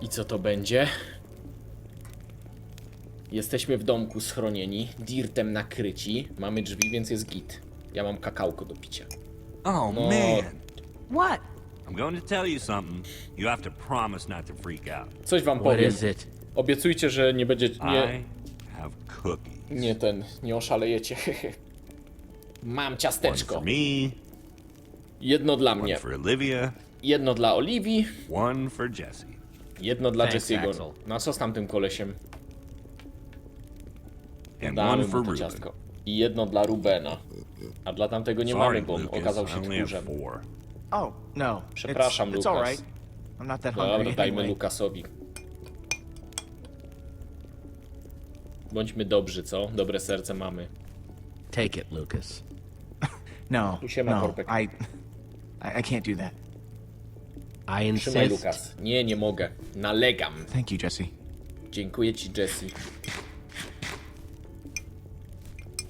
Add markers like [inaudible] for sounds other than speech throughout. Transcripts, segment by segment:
I co to będzie? Jesteśmy w domku schronieni, dirtem nakryci, mamy drzwi, więc jest git. Ja mam kakałko do picia. Oh No. man. What? I'm going to tell you something. You have to promise not to freak out. Coś wam What powiem. is it? Obiecujcie, że nie będzie. Nie, I have cookies. nie ten, nie oszalejecie. [laughs] Mam One ciasteczko. for me, Jedno dla one mnie, for Olivia, jedno dla Oliwii, one for Jesse. Jedno dla Thanks, Jesse'ego. Axel. No a co z tamtym kolesiem? And Damy one mu to Ruben. ciastko. I jedno dla Rubena. A dla tamtego nie Sorry, mamy, bo on Lucas. okazał I się only have tchórzem. four. Oh, no. Przepraszam, it's, it's all Lucas. right. I'm not that Dobra, hungry dajmy anyway. Lukasowi. Bądźmy dobrzy, co? Dobre serce mamy. Take it, Lucas. [laughs] No, no, Korpek. I, I, I can't do that. I Trzymaj, insist. Lukas. Nie, nie mogę. Nalegam. Thank you, Jesse. Dziękuję ci, Jesse.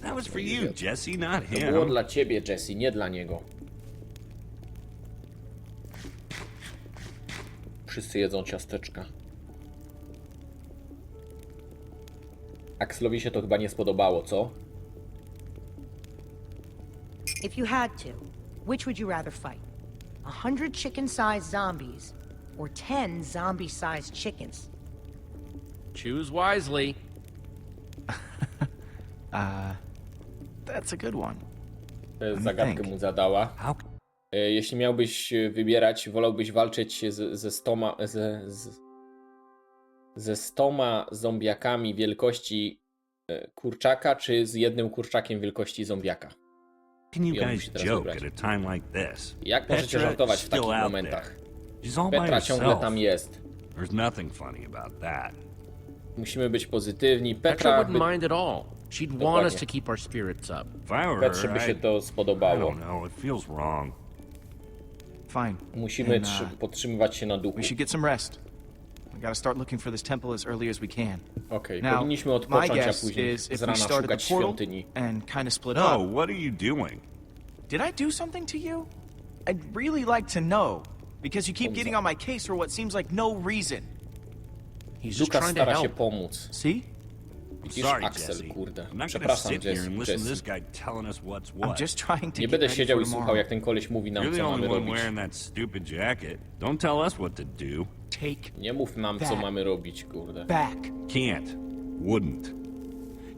That was for you, Jesse, not To było him. dla ciebie, Jesse, nie dla niego. Wszyscy jedzą ciasteczka. Axelowi się to chyba nie spodobało, co? If you had to, which would you rather fight? A hundred chicken-sized zombies, or ten zombie-sized chickens? Choose wisely. [laughs] That's a good one. Zagadkę mu zadała. How E, Jeśli miałbyś e, wybierać, wolałbyś walczyć z, ze stoma. Ze, z, ze stoma zombiakami wielkości e, kurczaka, czy z jednym kurczakiem wielkości zombiaka? Can you guys teraz joke wybrać. at a time like this? Jak możecie Petra żartować is w still takich out momentach? there. She's all by Petra ciągle herself. tam jest. There's nothing funny about that. Musimy być pozytywni. Petra Petra, wouldn't by, mind at all. She'd want Dokładnie. us to keep our spirits up. If I were Petrze by her, się I, to I spodobało. don't know. It feels wrong. Fine. Musimy trzy- uh, podtrzymywać się na duchu. we should get some rest. We gotta start looking for this temple as early as we can. Okej, Now, powinniśmy my odpocząć, a guess później is z if we rana start at szukać the portal świątyni. and kind of split Oh, up. what are you doing? Did I do something to you? I'd really like to know because you keep getting on my case for what seems like no reason. He's just Lukas trying to stara się help. pomóc. See? Widzisz, sorry, Axel, Jesse. kurde. I'm not gonna Przepraszam, sit here Jesse- listen to Jesse. this guy telling us what's I'm what. just trying to Nie get będę ready siedział for i słuchał, tomorrow. jak ten koleś mówi nam, You're the co only one robić. wearing that stupid jacket. Don't tell us what to do. Take Nie mów nam, co mamy robić, kurde. back. Can't. Wouldn't.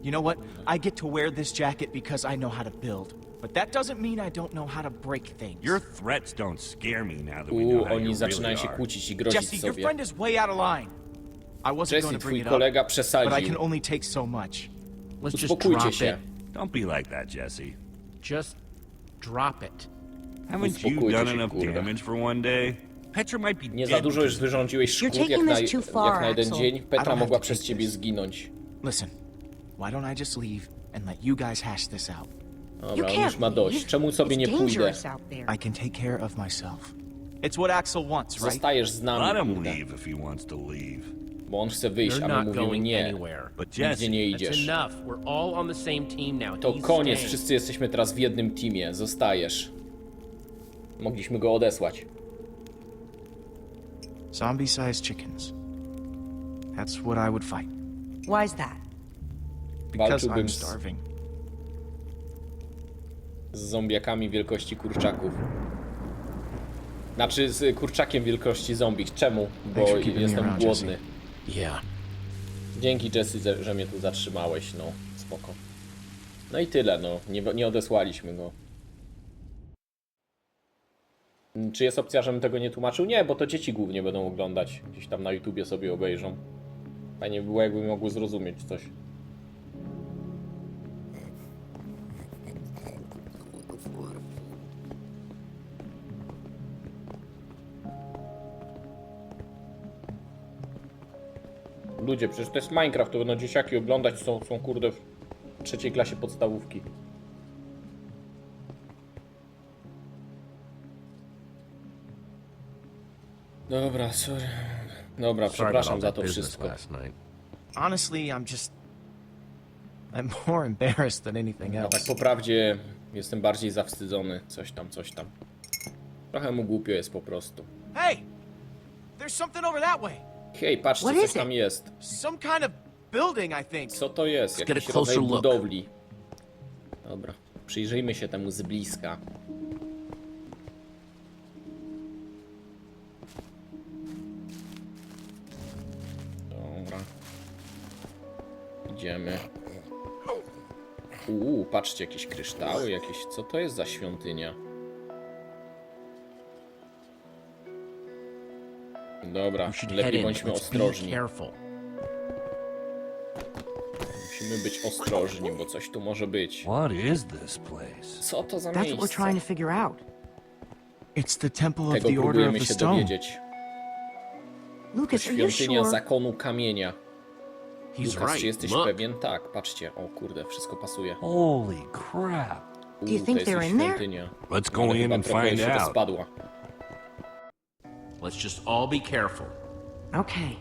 You know what? I get to wear this jacket because I know how to build. But that doesn't mean I don't know how to break things. Your threats don't scare me now that we know how oni you zaczynają really się are. kłócić i grozić Jesse, your sobie. friend is way out of line. I wasn't Jesse, going to twój bring it kolega up, but I przesadził. can only take so much. Let's just Uspokójcie drop się. it. Don't be like that, Jesse. Just drop it. Haven't you Uspokójcie done się, enough kurde. damage for one day? Nie za dużo już wyrządziłeś You're szkód, jak taking na, this too far, jak na jeden Axel. dzień. Petra mogła przez ciebie zginąć. Listen, why don't I just leave and let you guys hash this out? You Dobra, on już can't ma dość. Czemu sobie It's nie pójdę? dangerous out there. I can take care of myself. It's what Axel wants, right? Zostajesz z nami, kurde. leave if he wants to leave. Bo on chce wyjść, You're a my not mówimy going nie. anywhere. But Nigdzie Jesse, nie idziesz. enough. We're all on the same team now. To koniec, wszyscy jesteśmy teraz w jednym teamie. Zostajesz. Mogliśmy go odesłać. Zombie-sized chickens. That's what I would fight. Why's that? Because Walczyłbym I'm z- starving. Z zombiakami wielkości kurczaków. Znaczy z kurczakiem wielkości zombich. Czemu? Bo Thanks for keeping me jestem around, głodny. Yeah. Dzięki Jesse, że- że mnie tu zatrzymałeś, no spoko. No i tyle, no. Nie, nie odesłaliśmy go. Czy jest opcja, żebym tego nie tłumaczył? Nie, bo to dzieci głównie będą oglądać. Gdzieś tam na YouTubie sobie obejrzą. Fajnie by było, jakby mogły zrozumieć coś. Ludzie, przecież to jest Minecraft, to będą dzieciaki oglądać, są, są kurde w trzeciej klasie podstawówki. Dobra, sorry. Dobra, przepraszam za to business wszystko. last night. Honestly, I'm just. I'm more embarrassed than anything A tak else. po prawdzie jestem bardziej zawstydzony. Coś tam, coś tam. Trochę mu głupio jest po prostu. Hey! There's something over that way! Hej, patrzcie, What coś is tam it? jest. Some kind of building, I think. Co to jest? Let's get a Jakiś closer rodzaj look. budowli. Dobra, przyjrzyjmy się temu z bliska. Idziemy. Uuu, patrzcie, jakieś kryształy, jakieś... Co to jest za świątynia? Dobra, lepiej bądźmy ostrożni. Musimy być ostrożni, bo coś tu może być. What is this place? Co to za That's what we're miejsce? trying to figure out. It's the Temple of Tego the Order of próbujemy the się Stone. dowiedzieć. Lucas, are you Świątynia sure? zakonu kamienia. He's Lukas, right. czy jesteś Look. pewien? Tak, patrzcie. O kurde, wszystko pasuje. Holy crap. Do you think to jest they're ich in there? świątynia. Let's go in chyba and trochę find się out. rozpadła. Let's just all be careful. Okay.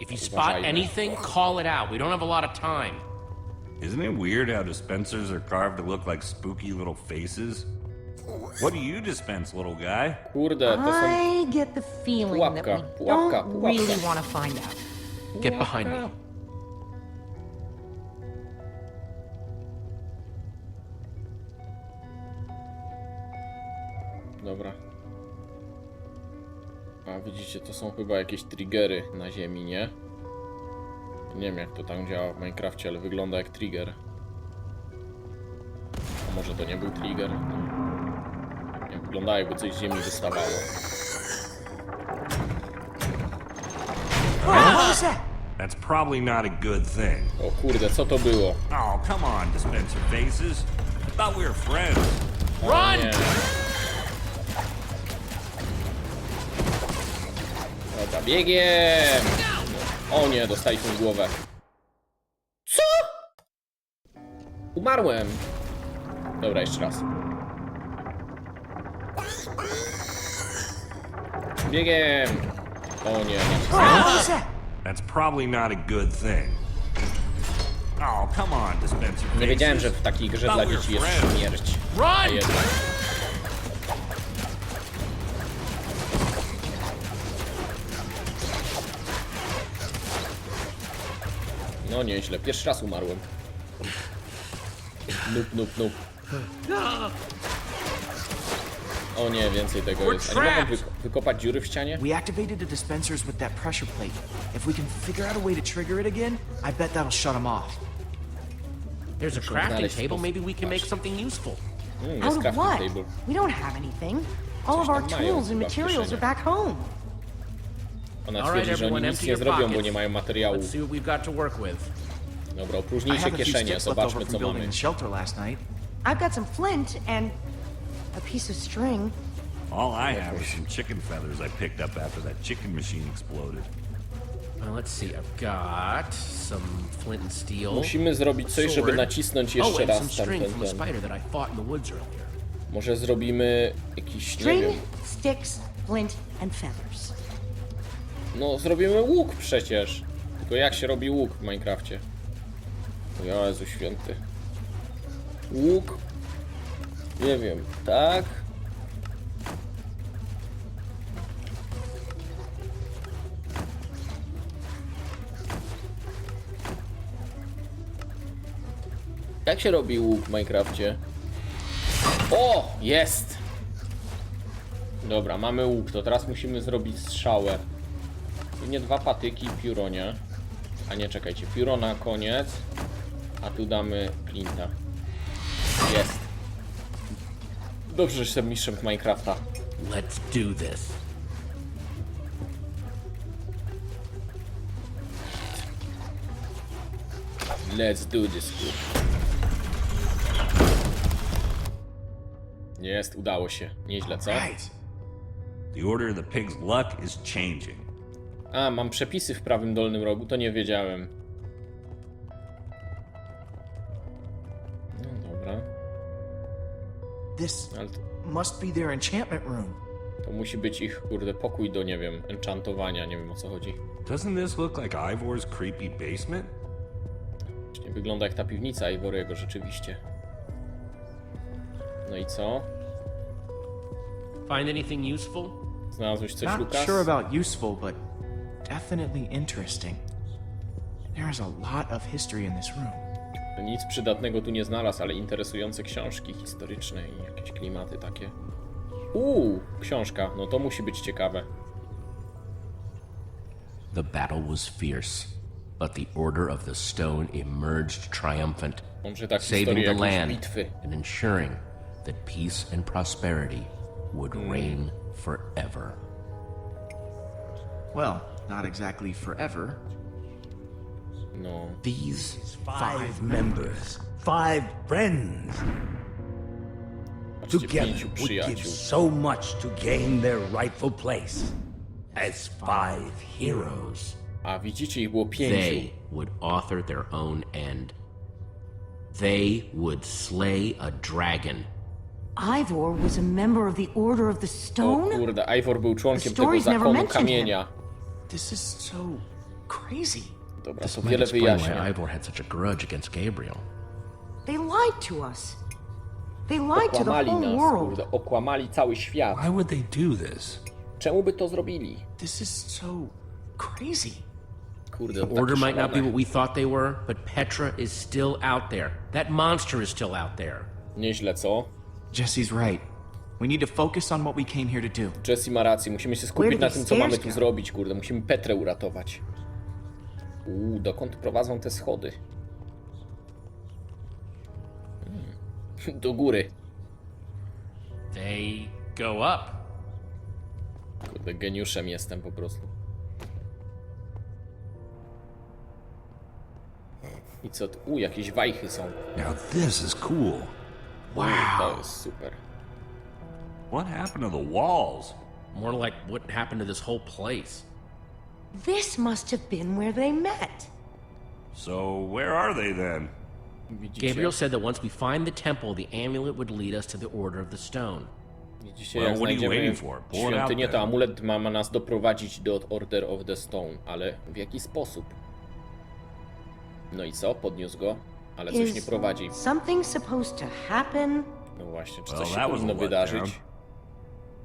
If you spot Uważajmy. anything, call it out. We don't have a lot of time. Isn't it weird how dispensers are carved to look like spooky little faces? What do you dispense, little guy? Kurde, to są... I get the feeling that Pułapka, we pułapka, don't pułapka. really want to find out. Get behind me. Widzicie, to są chyba jakieś triggery na ziemi, nie? Nie wiem jak to tam działa w Minecrafcie, ale wygląda jak trigger. A może to nie był trigger? Nie, wygląda jakby coś z ziemi wystawało. That's probably not a good thing. O kurde, co to było? Oh, come on, dispenser faces. I thought we were friends. O Dobra, biegiem! O nie, dostaliśmy w głowę. Co? Umarłem. Dobra, jeszcze raz. Biegiem! O nie, that? That's probably not a good thing. Oh, come on, dispenser. Nie wiedziałem, że w takiej grze dla dzieci jest śmierć. Run! No nieźle, pierwszy raz umarłem. Nup, nup, nup. O nie, więcej tego jest. A nie mogę wyko wykopać dziury w ścianie? We activated the dispensers with that pressure plate. If we can figure out a way to trigger it again, I bet that'll shut them off. There's a crafting table. Maybe we can make something useful. Mm, jest Out of what? table. We don't have anything. All of our tools and materials are back home. Ona twierdzi, że oni nic nie zrobią, bo nie mają with. Dobra, I opróżnijcie have a few kieszenie, zobaczmy from co building mamy. the shelter last night. I've got some flint and a piece of string. All I have is some chicken feathers I picked up after that chicken machine exploded. Well, let's see. I've got some flint and steel. Musimy zrobić coś, żeby nacisnąć oh, jeszcze raz some tam string ten. Może zrobimy jakiś, nie String, wiem, sticks, flint, and feathers. No zrobimy łuk przecież. Tylko jak się robi łuk w Minecrafcie? O Jezu święty. Łuk? Nie wiem, tak? Jak się robi łuk w Minecrafcie? O! Jest! Dobra, mamy łuk, to teraz musimy zrobić strzałę. Nie dwa patyki i pióro, nie? A nie, czekajcie, pióro na koniec. A tu damy Clint'a. Jest. Dobrze, że jestem mistrzem Minecrafta. Let's do this. Let's do this. Jest, udało się. Nieźle, co? Right. The order of the pig's luck is changing. A, mam przepisy w prawym dolnym rogu, to nie wiedziałem. No dobra, This ale to, must be their enchantment room. to musi być ich, kurde, pokój do, nie wiem, enchantowania, nie wiem o co chodzi. Doesn't this look like Ivor's creepy basement? Właśnie wygląda jak ta piwnica Ivorego, rzeczywiście. No i co? Find anything useful? Znalazłeś coś, Not Lukas? sure about useful, but definitely interesting. There is a lot of history in this room. Nic przydatnego tu nie znalazł, ale interesujące książki historyczne i jakieś klimaty takie. Uuu, książka. No to musi być ciekawe. The battle was fierce, but the Order of the Stone emerged triumphant, tak saving the land bitwy. and ensuring that peace and prosperity would reign forever. Well, not exactly forever. No. These Five members, five friends. Together would give so much to gain their rightful place as five heroes. A widzicie, ich było pięciu. they would author their own end. They would slay a dragon. Ivor was a member of the Order of the Stone? O Stone? kurde, Ivor był członkiem The tego stories never zakonu mentioned him. Kamienia. This is so crazy. Dobra, This to might wiele explain wyjaśnia. why Ivor had such a grudge against Gabriel. They lied to us. They lied to the Okłamali whole nas, world. kurde, okłamali cały świat. Why would they do this? Czemu by to zrobili? This is so crazy. Kurde, The to Order takie might not be szalone. what we thought they were, but Petra is still out there. That monster is still out there. Nieźle, co? Jesse's right. We need to focus on what we came here to do. Jesse ma rację, musimy się skupić do na tym, co mamy tu zrobić, kurde. Musimy Petrę uratować. Uuu, dokąd prowadzą te schody? Hmm. Do góry. They go up. Kurde, geniuszem jestem po prostu. I co? tu- U, jakieś wajchy są. Now this is cool. To jest super. What happened to the walls? More like what happened to this whole place. This must have been where they met. So, where are they then? Gabriel said that once we find the temple, the amulet would lead us to the Order of the Stone. Widzicie, Well, jak what are you znajdziemy świątynię, to amulet ma, ma nas doprowadzić do Order of the Stone, ale w jaki sposób? No i co? Podniósł go, ale coś nie prowadzi. something supposed to happen? No właśnie, czy Well, coś się that was a powinno wydarzyć?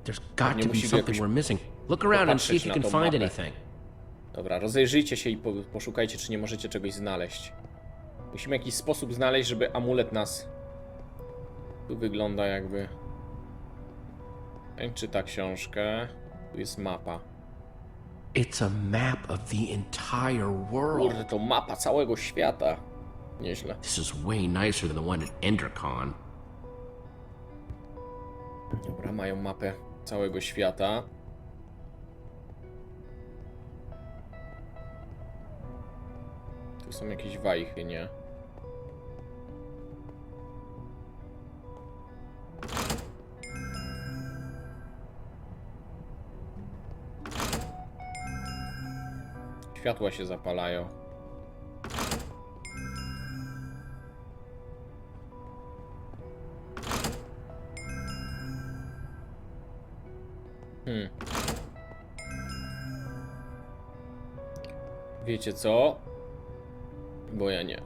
There's got to be something we're missing. Look around and see if you can find anything. Dobra, rozejrzyjcie się i po, poszukajcie, czy nie możecie czegoś znaleźć. Musimy jakiś sposób znaleźć, żeby amulet nas... Tu wygląda jakby... Ten czyta książkę. Tu jest mapa. It's a map of the entire world. Kurde, to mapa całego świata. Nieźle. This is way nicer than the one at Endercon. Dobra, mają mapę całego świata. Tu są jakieś wajchy, nie? Światła się zapalają. Wiecie co? Bo ja nie.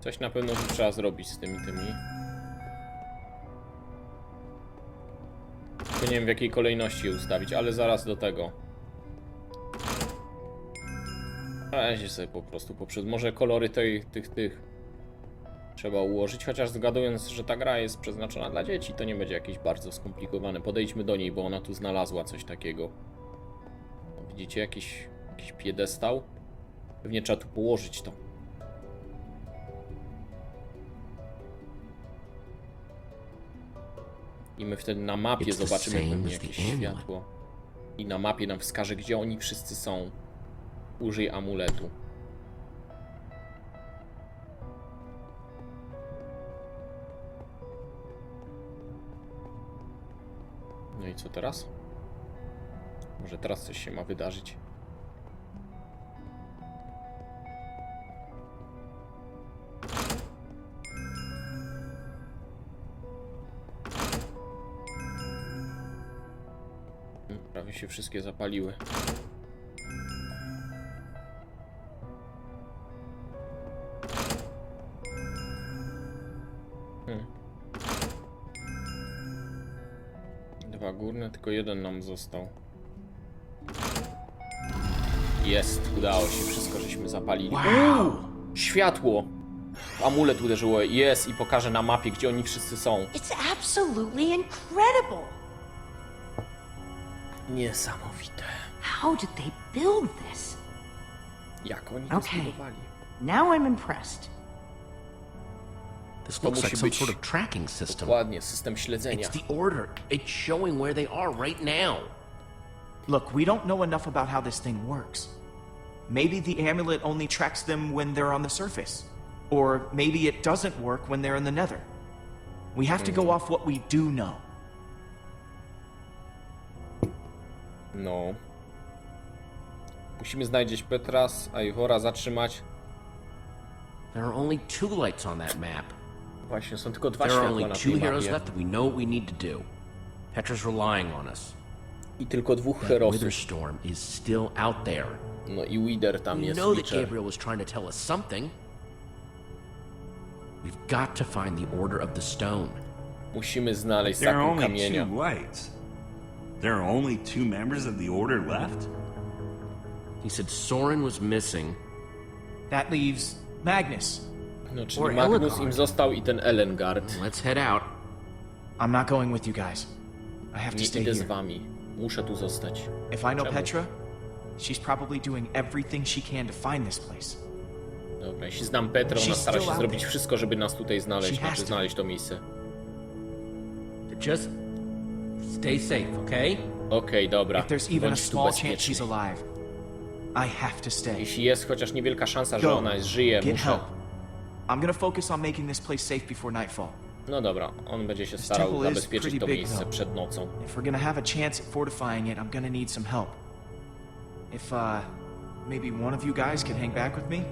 Coś na pewno trzeba zrobić z tymi tymi. Nie wiem w jakiej kolejności ustawić, ale zaraz do tego. Weźcie sobie po prostu poprzez. Może kolory tej, tych, tych trzeba ułożyć, chociaż zgadując, że ta gra jest przeznaczona dla dzieci, to nie będzie jakieś bardzo skomplikowane. Podejdźmy do niej, bo ona tu znalazła coś takiego. Widzicie jakiś, jakiś piedestał? Pewnie trzeba tu położyć to. I my wtedy na mapie zobaczymy pewnie jakieś światło. I na mapie nam wskaże, gdzie oni wszyscy są. Użyj amuletu. Co teraz? Może teraz coś się ma wydarzyć? Mm, Prawie się wszystkie zapaliły. Dwa górne, tylko jeden nam został. Jest, udało się, wszystko żeśmy zapalili. Uuu, światło! Amulet uderzyło, jest i pokażę na mapie, gdzie oni wszyscy są. It's absolutely incredible. Niesamowite. How did they build this? Jak oni to Okay. zbudowali? Now I'm impressed. This To looks like musi some być sort of tracking system. Dokładnie, system śledzenia. It's the order. It's showing where they are right now. Look, we don't know enough about how this thing works. Maybe the amulet only tracks them when they're on the surface. Or maybe it doesn't work when they're in the nether. We have to go off what we do know. No. Musimy znaleźć Petras, a Ivora zatrzymać. There are only two lights on that map. Właśnie, są tylko dwa There are światła only na two tej heroes mapie. left that we know what we need to do. Petra's relying on us. I tylko dwóch That herosów. Witherstorm is still out there. No i Wither tam We jest, know that Witcher. Gabriel was trying to tell us something. We've got to find the Order of the Stone. Musimy znaleźć There are zakon only kamienia. two lights. There are only two members of the Order left? He said Soren was missing. That leaves Magnus. No, czyli Magnus im został i ten Elengard. Let's head out. I'm not going with you guys. I have to Nie stay idę z here. wami. Muszę tu zostać. If I know? Petra, she's probably doing everything she can to find this place. Dobra, jeśli znam Petrę, ona stara się zrobić wszystko, żeby nas tutaj znaleźć, znaczy znaleźć to miejsce. Just stay safe, okay? Okej, dobra. If there's even a small chance she's alive, I have to stay. Jeśli jest chociaż niewielka szansa, że Go. ona jest, żyje, Get muszę. I'm gonna focus on making this place safe before nightfall. No dobra, on będzie się This starał temple is zabezpieczyć pretty to big, miejsce though. przed nocą. If we're gonna have a chance at fortifying it, I'm gonna need some help. If, uh, maybe one of you guys can hang back with me?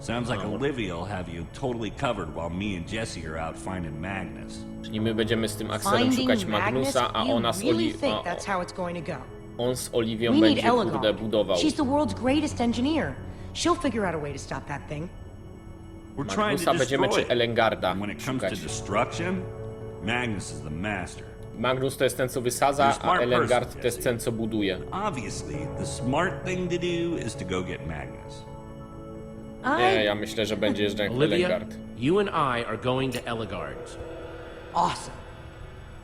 Sounds like Olivia will have you totally covered while me and Jesse are out finding Magnus. Czyli my będziemy z tym Axelem Finding szukać Magnus? Magnusa, a you ona z really Oli... think a- that's how it's going to go? On z Oliwią We need będzie, kurde, budował. She's the world's greatest engineer. She'll figure out a way to stop that thing. Magnusa będziemy czy. Elengarda And when it comes to szukać. destruction, Magnus is the master. Magnus to jest ten, co wysadza, a Elengard to jest ten, co buduje. Obviously, the smart thing to do is to go get Magnus. Nie, I... ja myślę, że będzie jeszcze Olivia, Elengard. you and I are going to Ellegard's. Awesome.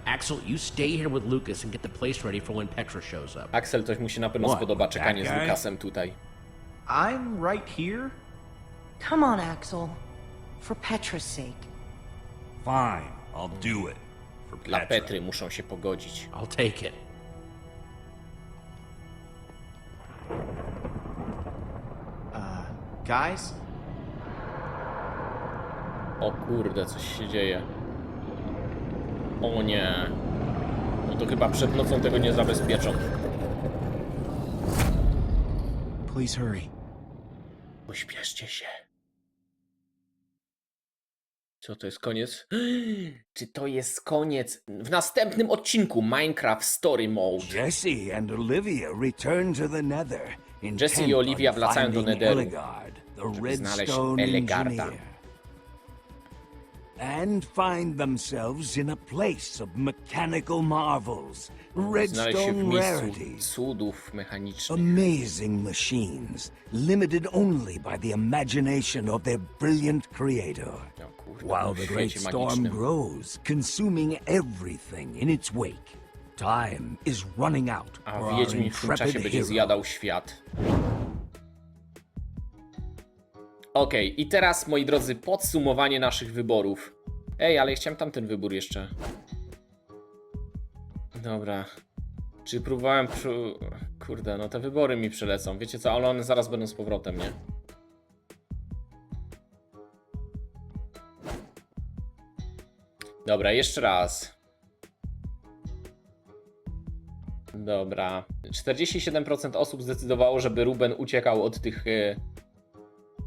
Axel, you stay here with Lucas and get the place ready for when Petra shows up. Axel, to mu się na pewno What, spodoba czekanie z? Lukasem tutaj. I'm right here? Come on, Axel. For Petra's sake. Fine, I'll do it. For Dla Petra. Petry muszą się pogodzić. I'll take it. Guys? O kurde, coś się dzieje. O nie. No to chyba przed nocą tego nie zabezpieczą. Please hurry. Pośpieszcie się. Co to jest koniec? [gasps] Czy to jest koniec? W następnym odcinku Minecraft Story Mode. Jesse and Olivia return to the Nether. Jesse i Olivia wracają do Netheru, żeby znaleźć. Engineer. And find themselves in a place of mechanical marvels, Znaleźć się w redstone rarities, amazing machines, limited only by the imagination of their brilliant creator. While the great storm grows, consuming everything in its wake, time is running out A Wiedźmin w tym czasie intrepid będzie hero. zjadał świat. Okej, i teraz, moi drodzy, podsumowanie naszych wyborów. Ej, ale ja chciałem tamten wybór jeszcze. Dobra. Czy próbowałem... Przy... Kurde, no te wybory mi przylecą. Wiecie co, ale one zaraz będą z powrotem, nie? Dobra, jeszcze raz. Dobra. 47% osób zdecydowało, żeby Ruben uciekał od tych e,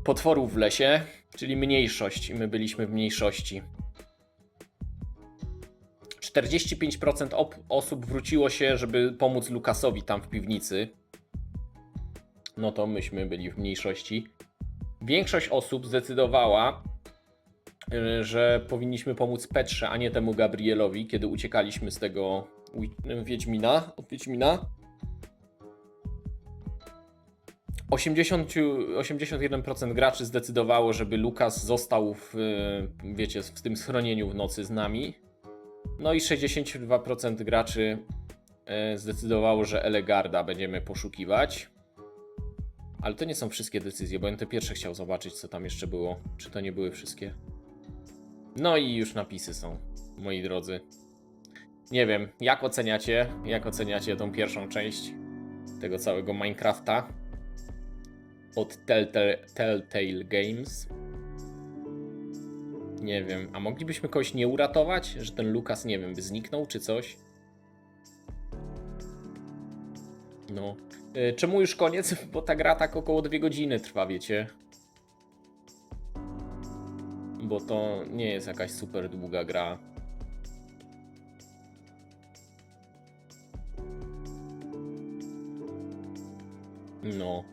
potworów w lesie, czyli mniejszość. I my byliśmy w mniejszości. 45% op- osób wróciło się, żeby pomóc Lukasowi tam w piwnicy. No to myśmy byli w mniejszości. Większość osób zdecydowała, y, że powinniśmy pomóc Petrze, a nie temu Gabrielowi, kiedy uciekaliśmy z tego Wi- Wiedźmina, od Wiedźmina. 80, 81% graczy zdecydowało, żeby Lukas został w, y, wiecie, w tym schronieniu w nocy z nami. No i 62% graczy y, zdecydowało, że Elegarda będziemy poszukiwać. Ale to nie są wszystkie decyzje, bo ja te pierwsze chciał zobaczyć, co tam jeszcze było. Czy to nie były wszystkie? No i już napisy są, moi drodzy. Nie wiem, jak oceniacie, jak oceniacie tą pierwszą część tego całego Minecrafta od Telltale, Telltale Games? Nie wiem, a moglibyśmy kogoś nie uratować, że ten Lukas, nie wiem, by zniknął czy coś? No. Y, Czemu już koniec? [laughs] Bo ta gra tak około dwie godziny trwa, wiecie? Bo to nie jest jakaś super długa gra. No.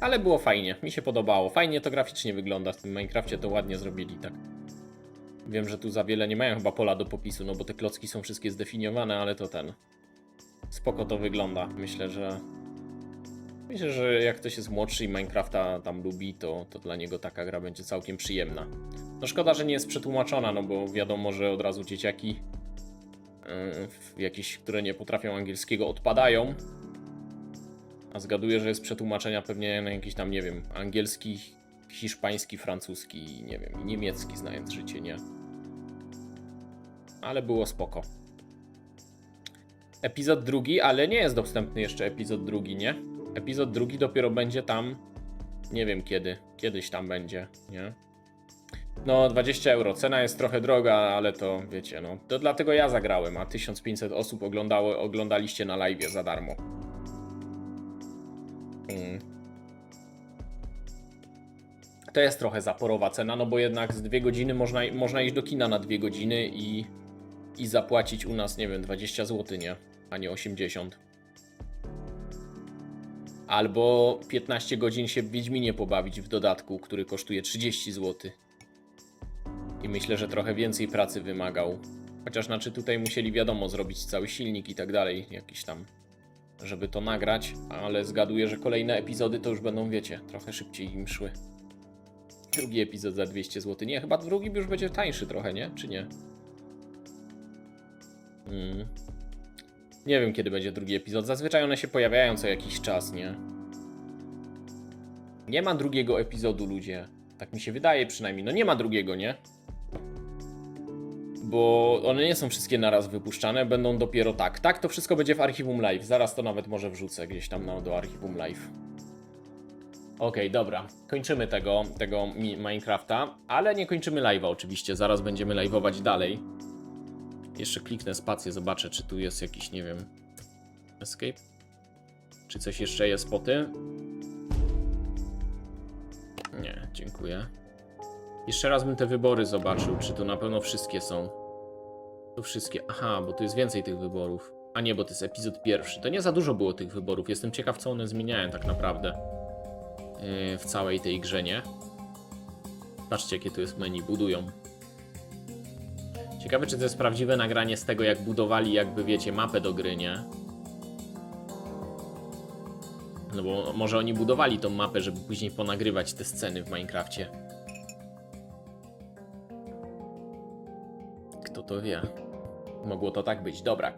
Ale było fajnie, mi się podobało. Fajnie to graficznie wygląda w tym Minecrafcie, to ładnie zrobili tak. Wiem, że tu za wiele nie mają chyba pola do popisu, no bo te klocki są wszystkie zdefiniowane, ale to ten. Spoko to wygląda. Myślę, że. Myślę, że jak ktoś jest młodszy i Minecrafta tam lubi, to, to dla niego taka gra będzie całkiem przyjemna. No szkoda, że nie jest przetłumaczona, no bo wiadomo, że od razu dzieciaki yy, jakieś, które nie potrafią angielskiego odpadają. A zgaduję, że jest przetłumaczenia pewnie na jakiś tam, nie wiem, angielski, hiszpański, francuski, nie wiem, niemiecki, znając życie, nie? Ale było spoko. Epizod drugi, ale nie jest dostępny jeszcze epizod drugi, nie? Epizod drugi dopiero będzie tam, nie wiem kiedy, kiedyś tam będzie, nie? No, 20 euro. Cena jest trochę droga, ale to wiecie, no. To dlatego ja zagrałem, a 1500 osób oglądało, oglądaliście na live za darmo. Mm. To jest trochę zaporowa cena, no bo jednak z dwie godziny można, można iść do kina na dwie godziny i, i zapłacić u nas, nie wiem, 20 zł, nie? A nie 80. Albo 15 godzin się w Wiedźminie pobawić w dodatku, który kosztuje 30 zł. I myślę, że trochę więcej pracy wymagał. Chociaż znaczy tutaj musieli wiadomo zrobić cały silnik i tak dalej, jakiś tam, żeby to nagrać, ale zgaduję, że kolejne epizody to już będą, wiecie, trochę szybciej im szły. Drugi epizod za 200 zł. Nie, chyba drugi już będzie tańszy trochę, nie? Czy nie? Mm. Nie wiem, kiedy będzie drugi epizod. Zazwyczaj one się pojawiają co jakiś czas, nie? Nie ma drugiego epizodu, ludzie. Tak mi się wydaje przynajmniej. No nie ma drugiego, nie? Bo one nie są wszystkie naraz wypuszczane, będą dopiero tak. Tak, to wszystko będzie w archiwum live. Zaraz to nawet może wrzucę gdzieś tam na, do archiwum live. Okej, dobra. Kończymy tego, tego mi- Minecrafta, ale nie kończymy live'a oczywiście. Zaraz będziemy live'ować dalej. Jeszcze kliknę spację, zobaczę, czy tu jest jakiś, nie wiem, escape. Czy coś jeszcze jest po tym? Nie, dziękuję. Jeszcze raz bym te wybory zobaczył, czy to na pewno wszystkie są. To wszystkie. Aha, bo tu jest więcej tych wyborów. A nie, bo to jest epizod pierwszy. To nie za dużo było tych wyborów. Jestem ciekaw, co one zmieniają tak naprawdę yy, w całej tej grze, nie? Patrzcie, jakie tu jest menu. Budują. Ciekawe, czy to jest prawdziwe nagranie z tego, jak budowali, jakby wiecie, mapę do gry, nie? No bo może oni budowali tą mapę, żeby później ponagrywać te sceny w Minecrafcie. To wie? Mogło to tak być. Dobra, koniec.